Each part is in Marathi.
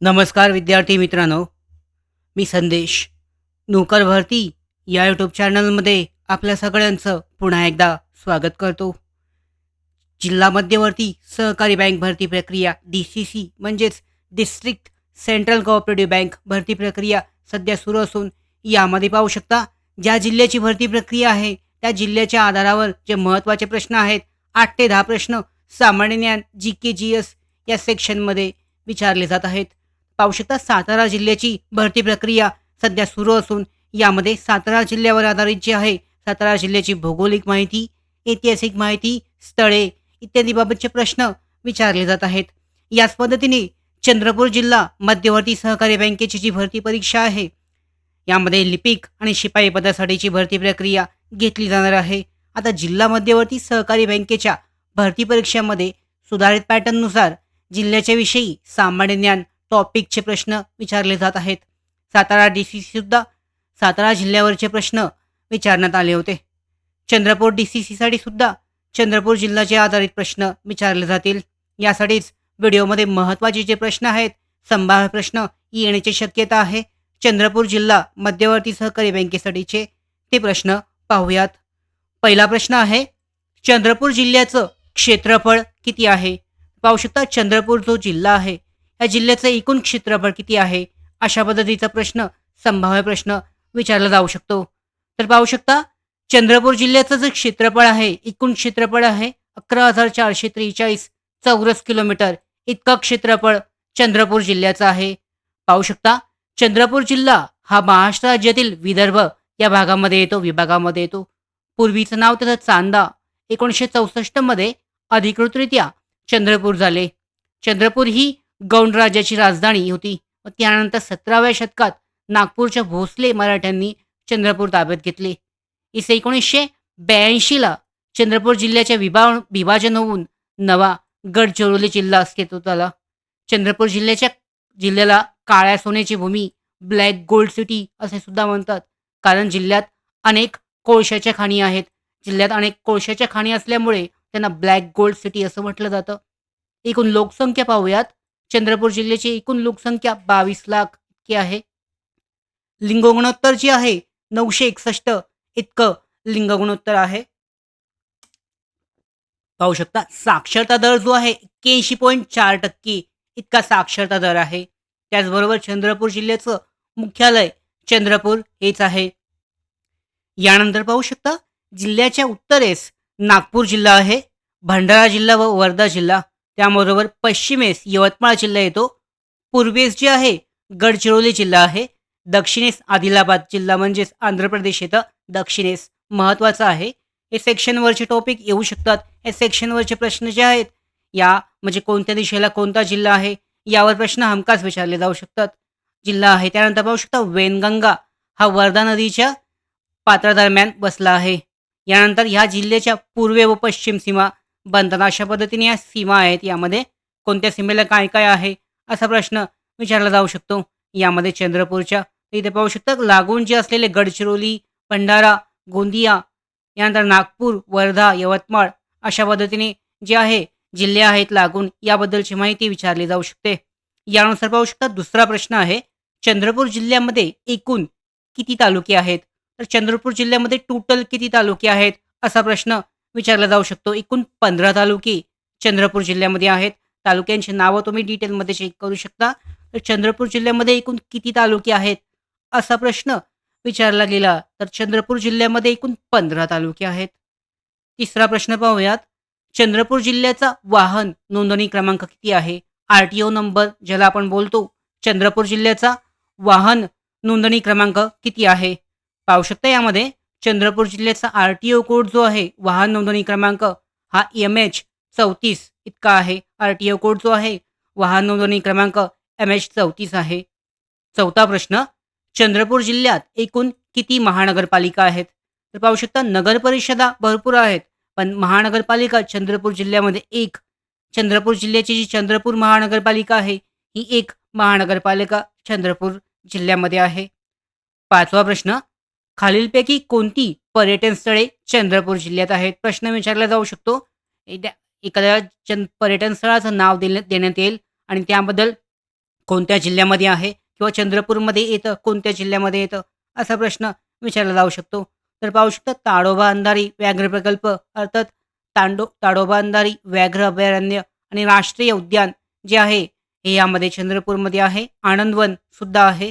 नमस्कार विद्यार्थी मित्रांनो मी संदेश. नोकर भरती या यूट्यूब चॅनलमध्ये आपल्या सगळ्यांचं पुन्हा एकदा स्वागत करतो. जिल्हा मध्यवर्ती सहकारी बँक भरती प्रक्रिया डी सी सी म्हणजेच डिस्ट्रिक्ट सेंट्रल कोऑपरेटिव्ह बँक भरती प्रक्रिया सध्या सुरू असून यामध्ये पाहू शकता ज्या जिल्ह्याची भरती प्रक्रिया आहे त्या जिल्ह्याच्या आधारावर जे महत्त्वाचे प्रश्न आहेत आठ ते दहा प्रश्न सामान्य ज्ञान जी के जी एस या सेक्शनमध्ये विचारले जात आहेत. पाहू शकता सातारा जिल्ह्याची भरती प्रक्रिया सध्या सुरू असून यामध्ये सातारा जिल्ह्यावर आधारित जी आहे सातारा जिल्ह्याची भौगोलिक माहिती ऐतिहासिक माहिती स्थळे इत्यादीबाबतचे प्रश्न विचारले जात आहेत. याच पद्धतीने चंद्रपूर जिल्हा मध्यवर्ती सहकारी बँकेची जी भरती परीक्षा आहे यामध्ये लिपिक आणि शिपाई पदासाठीची भरती प्रक्रिया घेतली जाणार आहे. आता जिल्हा मध्यवर्ती सहकारी बँकेच्या भरती परीक्षेमध्ये सुधारित पॅटर्ननुसार जिल्ह्याच्या विषयी सामान्य ज्ञान टॉपिकचे प्रश्न विचारले जात आहेत. सातारा डी सी सुद्धा सातारा जिल्ह्यावरचे प्रश्न विचारण्यात आले होते. चंद्रपूर डी सी सीसाठी सुद्धा चंद्रपूर जिल्ह्याचे आधारित प्रश्न विचारले जातील. यासाठीच व्हिडिओमध्ये महत्त्वाचे जे प्रश्न आहेत संभाव्य प्रश्न येण्याची शक्यता आहे. चंद्रपूर जिल्हा मध्यवर्ती सहकारी बँकेसाठीचे ते प्रश्न पाहूयात. पहिला प्रश्न आहे चंद्रपूर जिल्ह्याचं क्षेत्रफळ किती आहे? पाहू शकता चंद्रपूर जो जिल्हा आहे या जिल्ह्याचं एकूण क्षेत्रफळ किती आहे? अशा पद्धतीचा प्रश्न संभाव्य प्रश्न विचारला जाऊ शकतो. तर पाहू शकता चंद्रपूर जिल्ह्याचं जे क्षेत्रफळ आहे एकूण क्षेत्रफळ आहे अकरा हजार चारशे त्रेचाळीस चौरस किलोमीटर. इतका क्षेत्रफळ चंद्रपूर जिल्ह्याचं आहे. पाहू शकता चंद्रपूर जिल्हा हा महाराष्ट्र राज्यातील विदर्भ या भागामध्ये येतो विभागामध्ये येतो. पूर्वीचं नाव त्याचं चांदा एकोणीसशे चौसष्टमध्ये अधिकृतरित्या चंद्रपूर झाले. चंद्रपूर ही गौंडराजाची राजधानी होती. व त्यानंतर सतराव्या शतकात नागपूरच्या भोसले मराठ्यांनी चंद्रपूर ताब्यात घेतले. इसे एकोणीसशे ब्याऐंशीला चंद्रपूर जिल्ह्याच्या विभा विभाजन होऊन नवा गडचिरोली जिल्हा अस्तित्वात आला. चंद्रपूर जिल्ह्याच्या जिल्ह्याला काळ्या सोन्याची भूमी ब्लॅक गोल्ड सिटी असे सुद्धा म्हणतात. कारण जिल्ह्यात अनेक कोळशाच्या खाणी आहेत. जिल्ह्यात अनेक कोळशाच्या खाणी असल्यामुळे त्यांना ब्लॅक गोल्ड सिटी असं म्हटलं जातं. एकूण लोकसंख्या पाहूयात चंद्रपूर जिल्ह्याची एकूण लोकसंख्या बावीस लाख इतकी आहे. लिंगगुणोत्तर जे जी आहे नऊशे एकसष्ट इतकं लिंगगुणोत्तर आहे. पाहू शकता साक्षरता दर जो आहे एक्क्याऐंशी पॉईंट चार टक्के इतका साक्षरता दर आहे. त्याचबरोबर चंद्रपूर जिल्ह्याचं मुख्यालय चंद्रपूर हेच आहे. यानंतर पाहू शकता जिल्ह्याच्या उत्तरेस नागपूर जिल्हा आहे भंडारा जिल्हा व वर्धा जिल्हा. त्याबरोबर पश्चिमेस यवतमाळ जिल्हा येतो. पूर्वेस जे आहे गडचिरोली जिल्हा आहे. दक्षिणेस आदिलाबाद जिल्हा म्हणजेच आंध्र प्रदेश येतं दक्षिणेस महत्त्वाचं आहे. हे सेक्शनवरचे टॉपिक येऊ शकतात. हे सेक्शनवरचे प्रश्न जे आहेत या म्हणजे कोणत्या दिशेला कोणता जिल्हा आहे यावर प्रश्न हमखास विचारले जाऊ शकतात. जिल्हा आहे त्यानंतर पाहू शकता वेनगंगा. हा वर्धा नदीच्या पात्रादरम्यान बसला आहे. यानंतर ह्या जिल्ह्याच्या पूर्वे व पश्चिम सीमा बनतात अशा पद्धतीने या सीमा आहेत यामध्ये कोणत्या सीमेला काय काय आहे असा प्रश्न विचारला जाऊ शकतो. यामध्ये चंद्रपूरच्या इथे पाहू शकता लागून जे असलेले गडचिरोली भंडारा गोंदिया यानंतर नागपूर वर्धा यवतमाळ अशा पद्धतीने जे आहे जिल्हे आहेत लागून याबद्दलची माहिती विचारली जाऊ शकते. यानुसार पाहू शकता दुसरा प्रश्न आहे चंद्रपूर जिल्ह्यामध्ये एकूण किती तालुके आहेत? तर चंद्रपूर जिल्ह्यामध्ये टोटल किती तालुके आहेत? असा प्रश्न विचारला जाऊ शकतो. एकूण पंधरा तालुके चंद्रपूर जिल्ह्यामध्ये आहेत. तालुक्यांची नावं तुम्ही डिटेलमध्ये चेक करू शकता. तर चंद्रपूर जिल्ह्यामध्ये एकूण किती तालुके आहेत? असा प्रश्न विचारला गेला तर चंद्रपूर जिल्ह्यामध्ये एकूण पंधरा तालुके आहेत. तिसरा प्रश्न पाहूयात. चंद्रपूर जिल्ह्याचा वाहन नोंदणी क्रमांक किती आहे? आर टी ओ नंबर ज्याला आपण बोलतो चंद्रपूर जिल्ह्याचा वाहन नोंदणी क्रमांक किती आहे? पाहू शकता यामध्ये चंद्रपूर जिल्ह्याचा आर टी ओ कोड जो आहे वाहन नोंदणी क्रमांक हा एम एच चौतीस इतका आहे. आर टी ओ कोड जो आहे वाहन नोंदणी क्रमांक एम एच चौतीस आहे. चौथा प्रश्न चंद्रपूर जिल्ह्यात एकूण किती महानगरपालिका आहेत? तर पाहू शकता नगर परिषदा भरपूर आहेत पण महानगरपालिका चंद्रपूर जिल्ह्यामध्ये एक. चंद्रपूर जिल्ह्याची जी चंद्रपूर महानगरपालिका आहे ही एक महानगरपालिका चंद्रपूर जिल्ह्यामध्ये आहे. पाचवा प्रश्न खालीलपैकी कोणती पर्यटन स्थळे चंद्रपूर जिल्ह्यात आहेत? प्रश्न विचारला जाऊ शकतो. एखाद्या चंद पर्यटन स्थळाचं नाव देण्यात देण्यात येईल आणि त्याबद्दल कोणत्या जिल्ह्यामध्ये आहे किंवा चंद्रपूरमध्ये येतं कोणत्या जिल्ह्यामध्ये येतं असा प्रश्न विचारला जाऊ शकतो. तर पाहू शकता ताडोबा अंधारी व्याघ्र प्रकल्प अर्थात तांडो ताडोबा अंधारी व्याघ्र अभयारण्य आणि राष्ट्रीय उद्यान जे आहे हे यामध्ये चंद्रपूरमध्ये आहे. आनंदवन सुद्धा आहे.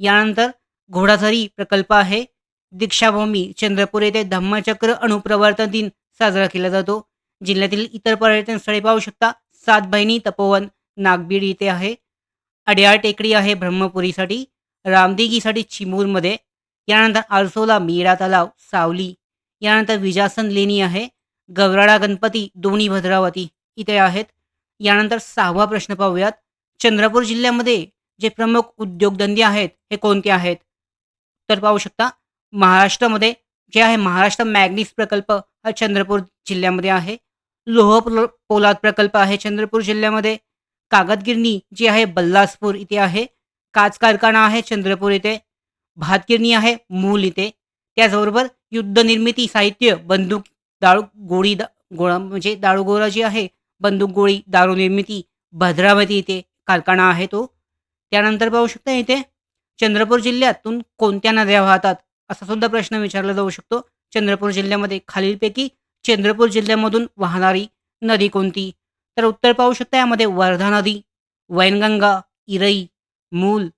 यानंतर घोडाझरी प्रकल्प आहे. दीक्षाभूमी चंद्रपूर येथे धम्मचक्र अणुप्रवर्तन दिन साजरा केला जातो. जिल्ह्यातील इतर पर्यटन स्थळे पाहू शकता. सात बहिणी तपोवन नागबीड इथे आहे. अड्याळ टेकडी आहे ब्रह्मपुरीसाठी. रामदिगीसाठी चिमूरमध्ये. यानंतर आरसोला मीरा तलाव सावली. यानंतर विजासन लेणी आहे. गवराडा गणपती दोन्ही भद्रावती इथे आहेत. यानंतर सहावा प्रश्न पाहूयात. चंद्रपूर जिल्ह्यामध्ये जे प्रमुख उद्योगधंदे आहेत हे कोणते आहेत? तर पाहू शकता. महाराष्ट्रामध्ये जे आहे महाराष्ट्र मॅग्नीस प्रकल्प हा चंद्रपूर जिल्ह्यामध्ये आहे. लोह पोल- पोलाद प्रकल्प आहे चंद्रपूर जिल्ह्यामध्ये. कागदगिरणी जी आहे बल्लासपूर इथे आहे. काच कारखाना आहे चंद्रपूर इथे. भातगिरणी आहे मूल इथे. त्याचबरोबर युद्धनिर्मिती साहित्य बंदूक दाळू गोळी दा गोळा म्हणजे दारूगोळा जी आहे बंदूक गोळी दारू निर्मिती भद्रावती इथे कारखाना आहे तो. त्यानंतर पाहू शकता इथे चंद्रपूर जिल्ह्यातून कोणत्या नद्या वाहतात? असा सुद्धा प्रश्न विचारला जाऊ शकतो. चंद्रपूर जिल्ह्यामध्ये खालीलपैकी चंद्रपूर जिल्ह्यामधून वाहणारी नदी कोणती? तर उत्तर पाहू शकता यामध्ये वर्धा नदी वैनगंगा इरई मूल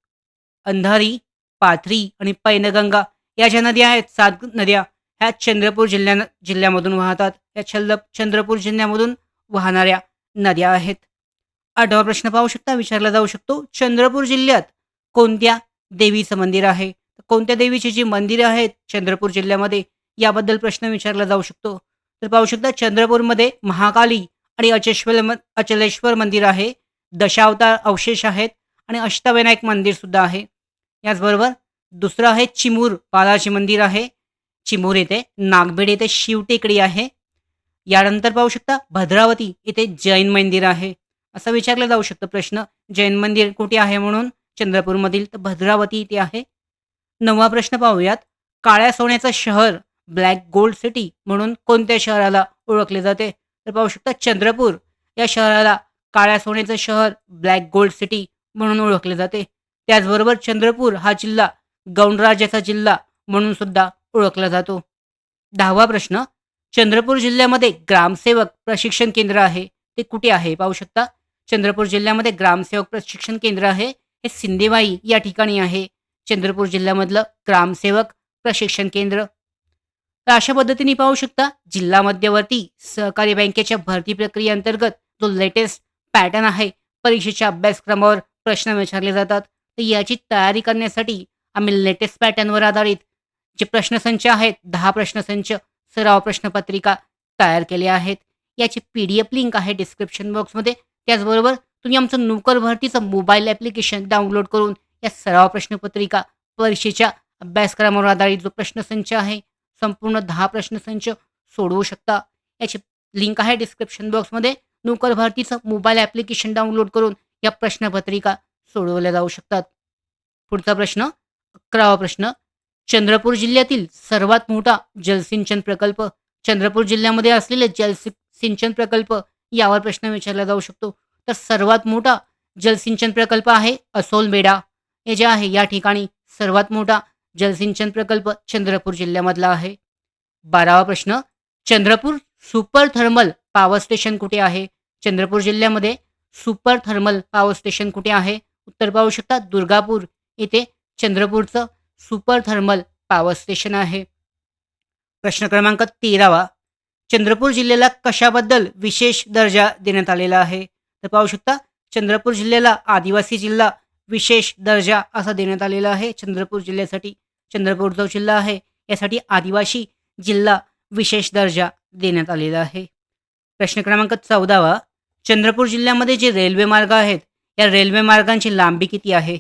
अंधारी पाथरी आणि पैनगंगा या ज्या नद्या आहेत सात नद्या ह्या चंद्रपूर जिल्ह्या जिल्ह्यामधून वाहतात. या छल्ल चंद्रपूर जिल्ह्यामधून वाहणाऱ्या नद्या आहेत. आठवा प्रश्न पाहू शकता विचारला जाऊ शकतो चंद्रपूर जिल्ह्यात कोणत्या देवीचं मंदिर आहे? कोणत्या देवीची जी मंदिरं आहेत चंद्रपूर जिल्ह्यामध्ये? याबद्दल प्रश्न विचारला जाऊ शकतो. तर पाहू शकता चंद्रपूरमध्ये महाकाली आणि अचेश्वर म- अचलेश्वर मंदिर आहे. दशावतार अवशेष आहेत आणि अष्टविनायक मंदिरसुद्धा आहे. याचबरोबर दुसरं आहे चिमूर बालाजी मंदिर आहे. चिमूर येथे नागबेड येथे शिवटेकडी आहे. यानंतर पाहू शकता भद्रावती येथे जैन मंदिर आहे. असं विचारलं जाऊ शकतं प्रश्न. जैन मंदिर कुठे आहे म्हणून? चंद्रपूरमधील तर भद्रावती इथे आहे. नववा प्रश्न पाहूयात. काळ्या सोन्याचं शहर ब्लॅक गोल्ड सिटी म्हणून कोणत्या शहराला ओळखले जाते? तर पाहू शकता चंद्रपूर. या शहराला काळ्या सोन्याचं शहर ब्लॅक गोल्ड सिटी म्हणून ओळखले जाते. त्याचबरोबर चंद्रपूर हा जिल्हा गौंडराज्याचा जिल्हा म्हणून सुद्धा ओळखला जातो. दहावा प्रश्न. चंद्रपूर जिल्ह्यामध्ये ग्रामसेवक प्रशिक्षण केंद्र आहे ते कुठे आहे? पाहू शकता. चंद्रपूर जिल्ह्यामध्ये ग्रामसेवक प्रशिक्षण केंद्र आहे हे सिंदेवाई या ठिकाणी आहे. चंद्रपूर जिल्ह्यामधलं ग्रामसेवक प्रशिक्षण केंद्र. तर अशा पद्धतीने पाहू शकता जिल्हा मध्यवर्ती सहकारी बँकेच्या भरती प्रक्रियेअंतर्गत जो लेटेस्ट पॅटर्न आहे परीक्षेच्या अभ्यासक्रमावर प्रश्न विचारले जातात. तर याची तयारी करण्यासाठी आम्ही लेटेस्ट पॅटर्नवर आधारित जे प्रश्नसंच आहेत दहा प्रश्नसंच सराव प्रश्नपत्रिका तयार केल्या आहेत. याची पी डी एफ लिंक आहे डिस्क्रिप्शन बॉक्समध्ये त्याचबरोबर तुम्ही आमचं नोकर भरतीचं मोबाईल ॲप्लिकेशन डाउनलोड करून या सराव प्रश्नपत्रिका परीक्षेच्या अभ्यासक्रमावर आधारित जो प्रश्नसंच आहे संपूर्ण दहा प्रश्नसंच सोडवू शकता. याची लिंक आहे डिस्क्रिप्शन बॉक्समध्ये. नोकर भारतीचं मोबाईल ॲप्लिकेशन डाउनलोड करून या प्रश्नपत्रिका सोडवल्या जाऊ शकतात. पुढचा प्रश्न अकरावा प्रश्न चंद्रपूर जिल्ह्यातील सर्वात मोठा जलसिंचन प्रकल्प चंद्रपूर जिल्ह्यामध्ये असलेले जलसिंचन प्रकल्प यावर प्रश्न विचारला जाऊ शकतो. तर सर्वात मोठा जलसिंचन प्रकल्प आहे असोलबेडा हे जे आहे या ठिकाणी सर्वात मोठा जलसिंचन प्रकल्प चंद्रपूर जिल्ह्यामधला आहे. बारावा प्रश्न Chandrapur super thermal power station कुठे आहे? चंद्रपूर जिल्ह्यामध्ये सुपर थर्मल पॉवर स्टेशन कुठे आहे? उत्तर पाहू शकता दुर्गापूर येथे चंद्रपूरचं सुपर थर्मल पॉवर स्टेशन आहे. प्रश्न क्रमांक तेरावा चंद्रपूर जिल्ह्याला कशाबद्दल विशेष दर्जा देण्यात आलेला आहे? तर पाहू शकता चंद्रपूर जिल्ह्याला आदिवासी जिल्हा विशेष दर्जा असा देण्यात आलेला आहे. चंद्रपूर जिल्ह्यासाठी चंद्रपूर जो जिल्हा आहे यासाठी आदिवासी जिल्हा विशेष दर्जा देण्यात आलेला आहे. प्रश्न क्रमांक चौदावा. चंद्रपूर जिल्ह्यामध्ये जे रेल्वे मार्ग आहेत या रेल्वे मार्गांची लांबी किती आहे?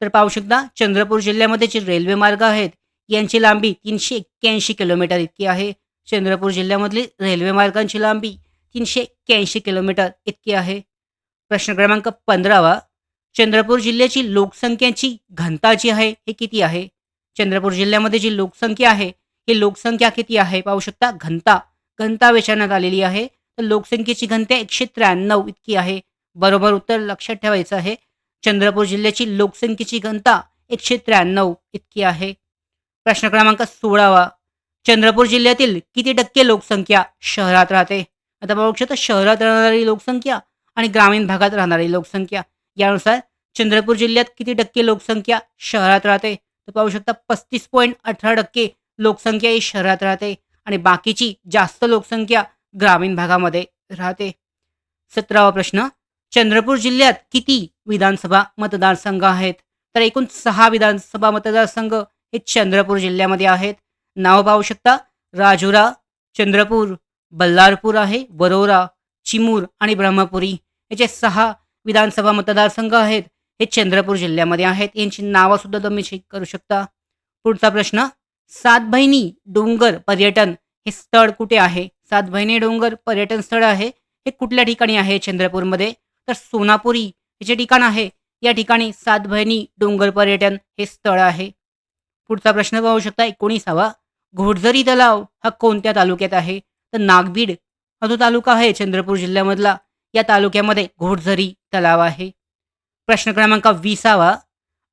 तर पाहू शकता चंद्रपूर जिल्ह्यामध्ये जे रेल्वे मार्ग आहेत यांची लांबी तीनशे एक्क्याऐंशी किलोमीटर इतकी आहे. चंद्रपूर जिल्ह्यामधली रेल्वे मार्गांची लांबी तीनशे एक्क्याऐंशी किलोमीटर इतकी आहे. प्रश्न क्रमांक पंधरावा. चंद्रपूर जिल्ह्याची लोकसंख्याची घनता जी आहे हे किती आहे? चंद्रपूर जिल्ह्यामध्ये जी लोकसंख्या आहे ही लोकसंख्या किती आहे? पाहू शकता घनता. घनता विचारण्यात आलेली आहे. तर लोकसंख्येची घनता एकशे त्र्याण्णव इतकी आहे. बरोबर उत्तर लक्षात ठेवायचं आहे. चंद्रपूर जिल्ह्याची लोकसंख्येची घनता एकशे त्र्याण्णव इतकी आहे. प्रश्न क्रमांक सोळावा. चंद्रपूर जिल्ह्यातील किती टक्के लोकसंख्या शहरात राहते? आता बघू शकता शहरात राहणारी लोकसंख्या आणि ग्रामीण भागात राहणारी लोकसंख्या. यानुसार चंद्रपूर जिल्ह्यात किती टक्के लोकसंख्या शहरात राहते? तर पाहू शकता पस्तीस पॉईंट अठरा टक्के लोकसंख्या ही शहरात राहते आणि बाकीची जास्त लोकसंख्या ग्रामीण भागामध्ये राहते. सतरावा प्रश्न चंद्रपूर जिल्ह्यात किती विधानसभा मतदारसंघ आहेत? तर एकूण सहा विधानसभा मतदारसंघ हे चंद्रपूर जिल्ह्यामध्ये आहेत. नाव पाहू शकता राजुरा चंद्रपूर बल्लारपूर आहे वरोरा चिमूर आणि ब्रह्मपुरी. याचे सहा विधानसभा मतदारसंघ आहेत हे चंद्रपूर जिल्ह्यामध्ये आहेत. यांची नावं सुद्धा तुम्ही चेक करू शकता. पुढचा प्रश्न सात बहिणी डोंगर पर्यटन हे स्थळ कुठे आहे? सात बहिणी डोंगर पर्यटन स्थळ आहे हे कुठल्या ठिकाणी आहे चंद्रपूरमध्ये? तर सोनापुरी हे जे ठिकाण आहे या ठिकाणी सात बहिणी डोंगर पर्यटन हे स्थळ आहे. पुढचा प्रश्न पाहू शकता एकोणीसावा घोडझरी तलाव हा कोणत्या तालुक्यात आहे? तर नागबीड हा जो तालुका आहे चंद्रपूर जिल्ह्यामधला या तालुक्यामध्ये घोडझरी तलाव आहे. प्रश्न क्रमांक विसावा.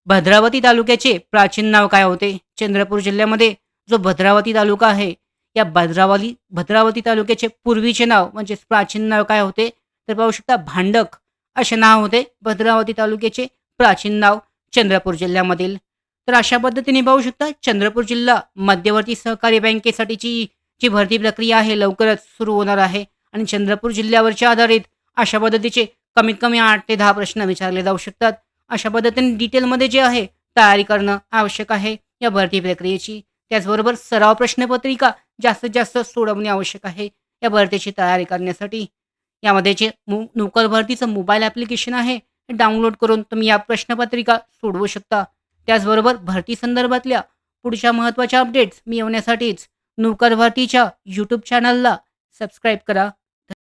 भद्रावती तालुक्याचे प्राचीन नाव काय होते? चंद्रपूर जिल्ह्यामध्ये जो भद्रावती तालुका आहे या भद्रावली भद्रावती तालुक्याचे पूर्वीचे नाव म्हणजे प्राचीन नाव काय होते? तर पाहू शकता भांडक असे नाव होते भद्रावती तालुक्याचे प्राचीन नाव चंद्रपूर जिल्ह्यामधील. तर अशा पद्धतीने पाहू शकता चंद्रपूर जिल्हा मध्यवर्ती सहकारी बँकेसाठीची जी भरती प्रक्रिया आहे लवकरच सुरू होणार आहे. आणि चंद्रपूर जिल्ह्यावरच्या आधारित अशा पद्धतीचे कमीत कमी आठ ते दहा प्रश्न विचारले जाऊ शकतात. अशा पद्धतीने डिटेलमध्ये जे आहे तयारी करणं आवश्यक आहे या भरती प्रक्रियेची. त्याचबरोबर सराव प्रश्नपत्रिका जास्तीत जास्त सोडवणे आवश्यक आहे या भरतीची तयारी करण्यासाठी. यामध्ये जे मु नोकर भरतीचं मोबाईल ॲप्लिकेशन आहे डाउनलोड करून तुम्ही या प्रश्नपत्रिका सोडवू शकता. त्याचबरोबर भरती संदर्भातल्या पुढच्या महत्त्वाच्या अपडेट्स मिळवण्यासाठीच नोकर भरतीच्या यूट्यूब चॅनलला सबस्क्राईब करा.